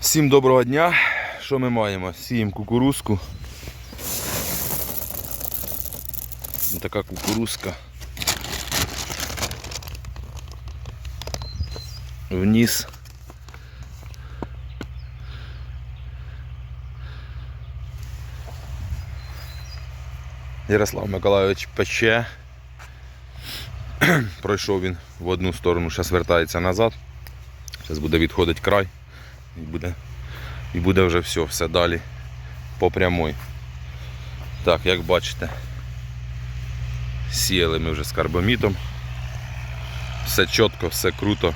Всім доброго дня. Що ми маємо? Сіємо кукурузку. Така кукурузка. Вниз. Ярослав Миколайович пече. Пройшов він в одну сторону, зараз вертається назад. Зараз буде відходити край і буде, і буде вже все, все далі по прямой. Так, як бачите, сіяли ми вже з карбомітом. Все чітко, все круто.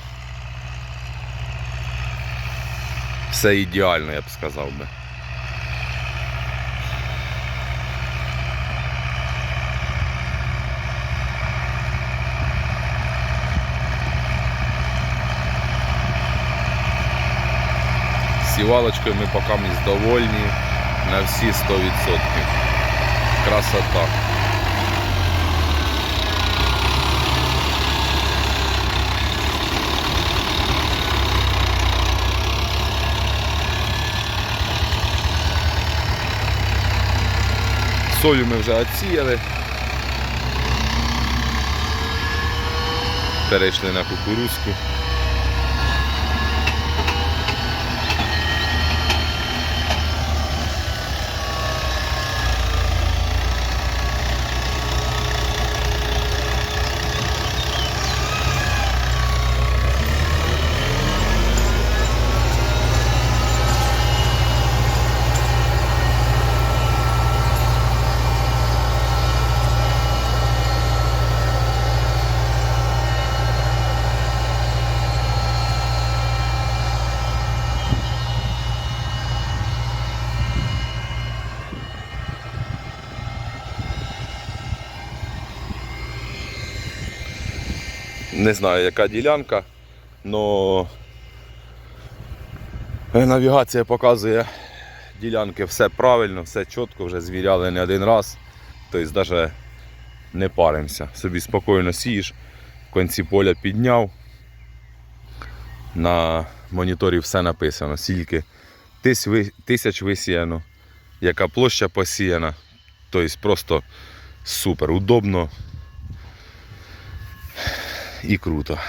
Все ідеально, я б сказав би. Сівалочкою ми поки ми довольні на всі 100%. Красота. Сою ми вже відсіяли. Перейшли на кукурузку. Не знаю, яка ділянка, але навігація показує ділянки все правильно, все чітко, вже звіряли не один раз. Тобто навіть не паримося. Собі спокійно сієш, в кінці поля підняв. На моніторі все написано, скільки тисяч висіяно, яка площа посіяна. Тобто просто супер, удобно і круто.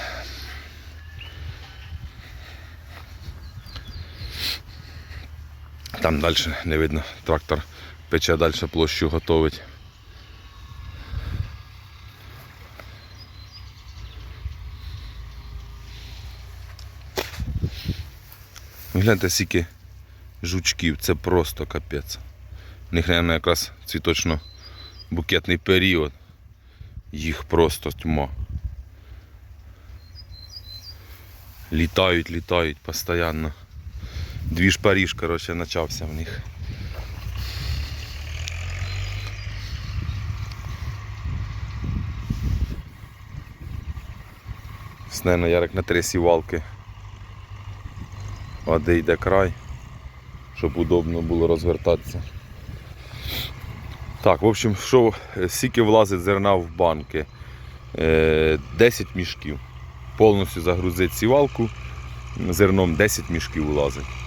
Там далі не видно, трактор пече далі площу готовить. Гляньте, скільки жучків, це просто капець. У них, мабуть, якраз цвіточно-букетний період. Їх просто тьма. Літають, літають постійно. Двіж Паріж, коротше, почався в них. Снено Ярик на три сівалки. Де йде край, щоб удобно було розвертатися. Так, в общем, що скільки влазить зерна в банки? Е, 10 мішків повністю загрузити сівалку, зерном 10 мішків влазить.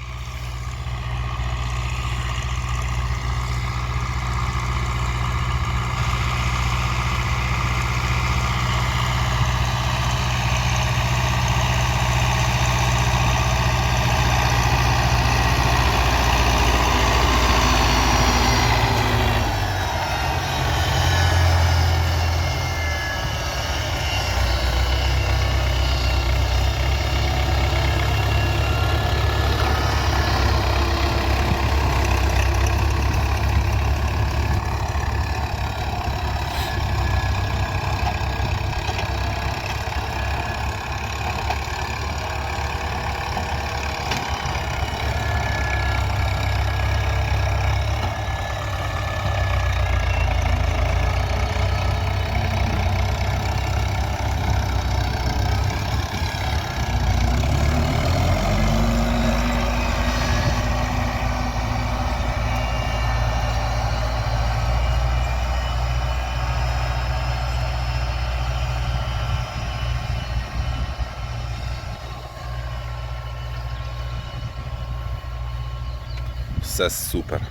Все супер.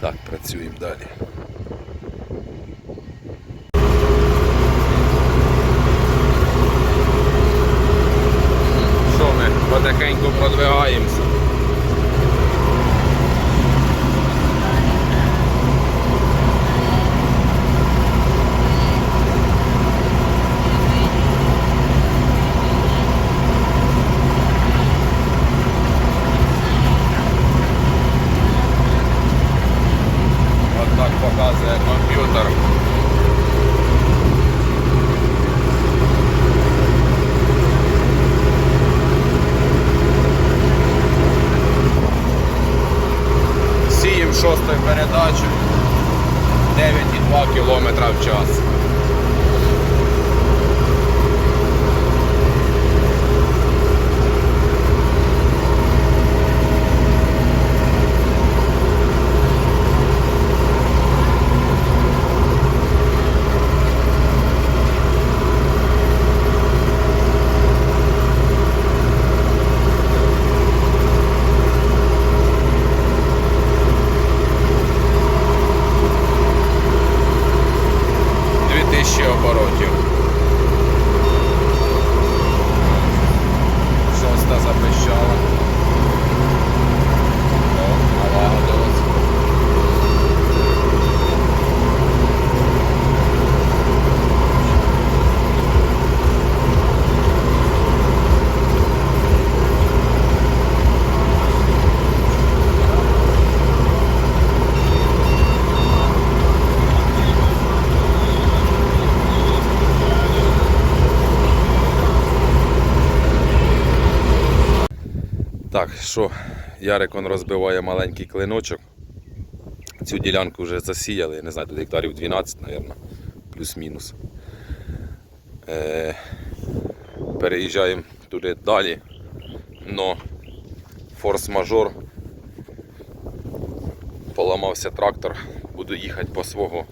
Так, працюємо далі. Що ми потихеньку продвигаємося. От так показує комп'ютер. Сіємо шостою передачею 9,2 км в час. Дві тисячі оборотів. Шоста запищала. О, налагодилось. Так, що, Ярик он розбиває маленький клиночок. Цю ділянку вже засіяли, не знаю, тут гектарів 12, мабуть, плюс-мінус. Е, переїжджаємо туди далі. Но форс-мажор. Поламався трактор, буду їхати по свого.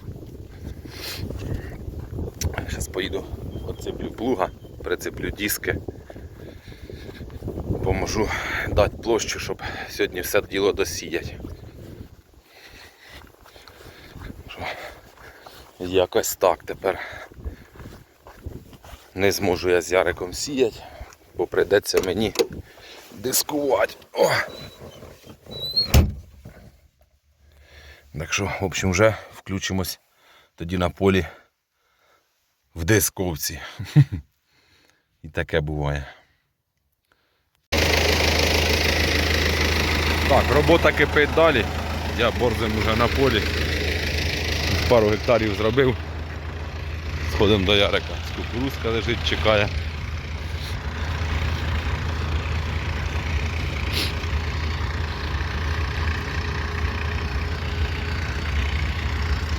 Зараз поїду, оцеплю плуга, прицеплю диски поможу дати площу, щоб сьогодні все діло досіяти. Якось так тепер не зможу я з Яриком сіяти, бо прийдеться мені дискувати. О! Так що, в общем, вже включимось тоді на полі в дисковці. І таке буває. Так, робота кипить далі. Я борзим вже на полі. Пару гектарів зробив. Сходимо до Ярика. Кукурузка лежить, чекає.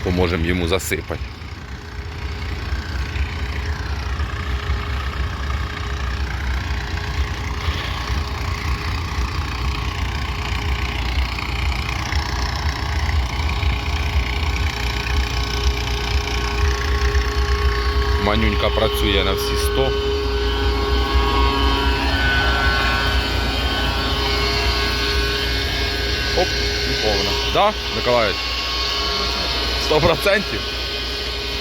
Поможемо йому засипати. Манюнька працює на всі 100. Оп, і повна. Да, Миколаївич? Сто процентів?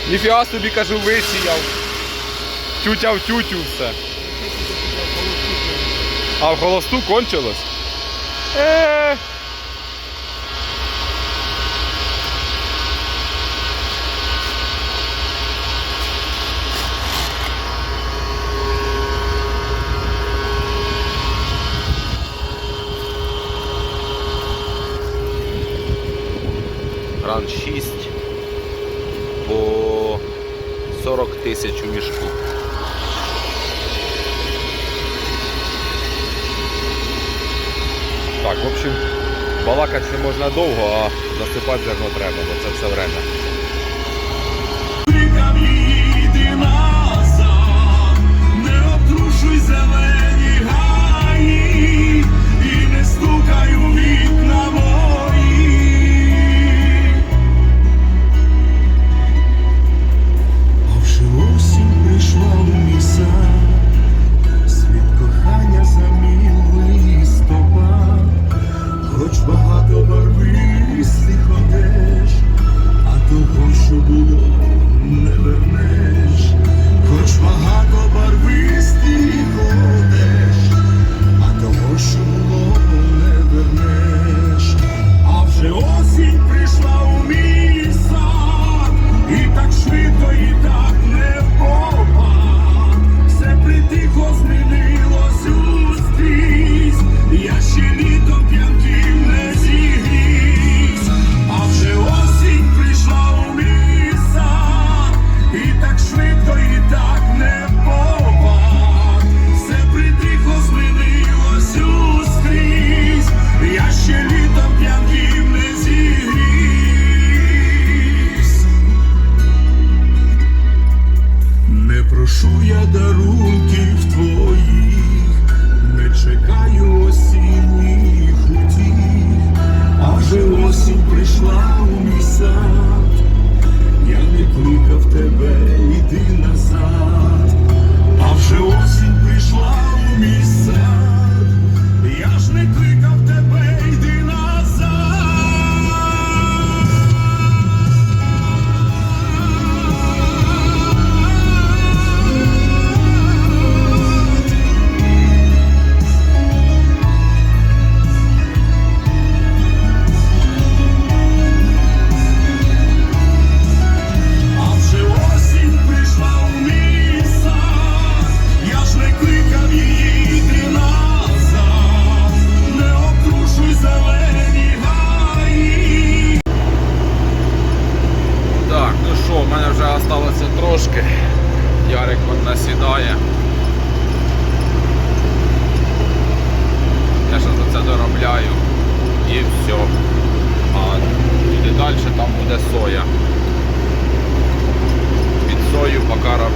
Ніфіга собі кажу, висіяв. Тютя в тютю все. А в холосту кончилось? Е. Ран 6 по 40 тисяч у мішку. Так, в общем, балакати можна довго, а засипати зерно треба, бо це все время.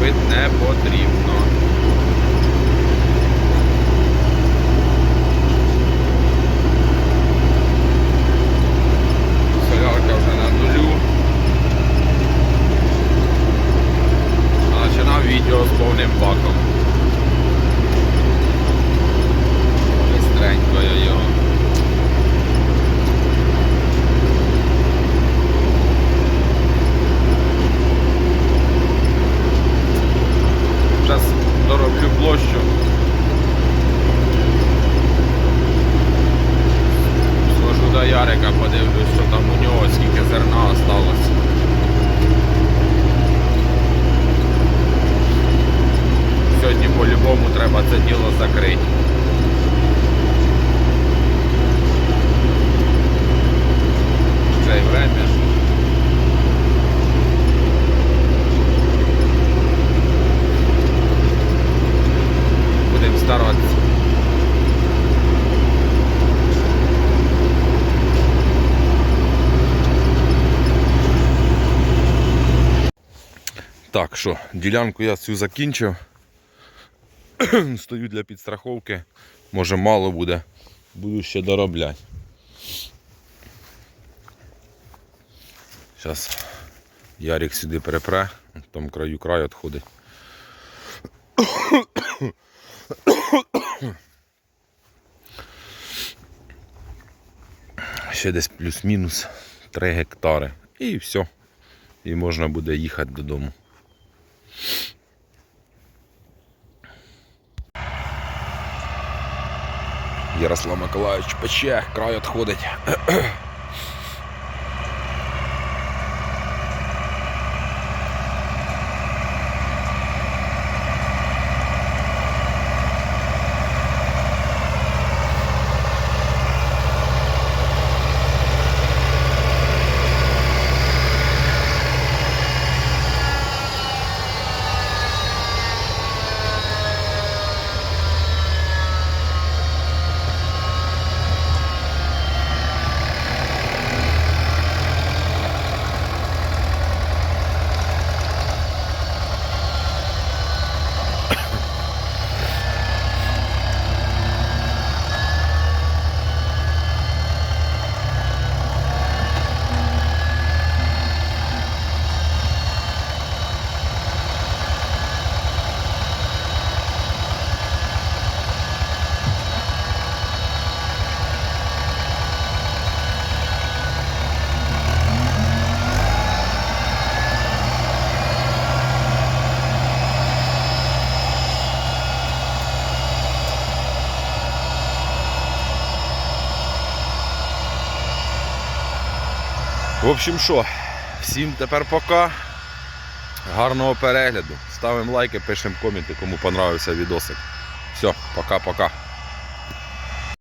Робити не потрібно. Солярка вже на нулю. А починав відео з повним баком. Бистренько я його. Зараз дороблю площу. Схожу до Ярика, подивлюсь, що там у нього скільки зерна осталось. Сьогодні по-любому треба це діло закрити. Це й время. Будемо старатися. Так, що, ділянку я цю закінчив. Стою для підстраховки. Може мало буде. Буду ще доробляти. Зараз Ярик сюди перепре, там краю край відходить. Ще десь плюс-мінус 3 гектари. І все. І можна буде їхати додому. Ярослав Миколаївич пече, край відходить. Общем, що, всім тепер пока. Гарного перегляду. Ставимо лайки, пишемо коменти, кому понравився відосик. Все, пока-пока.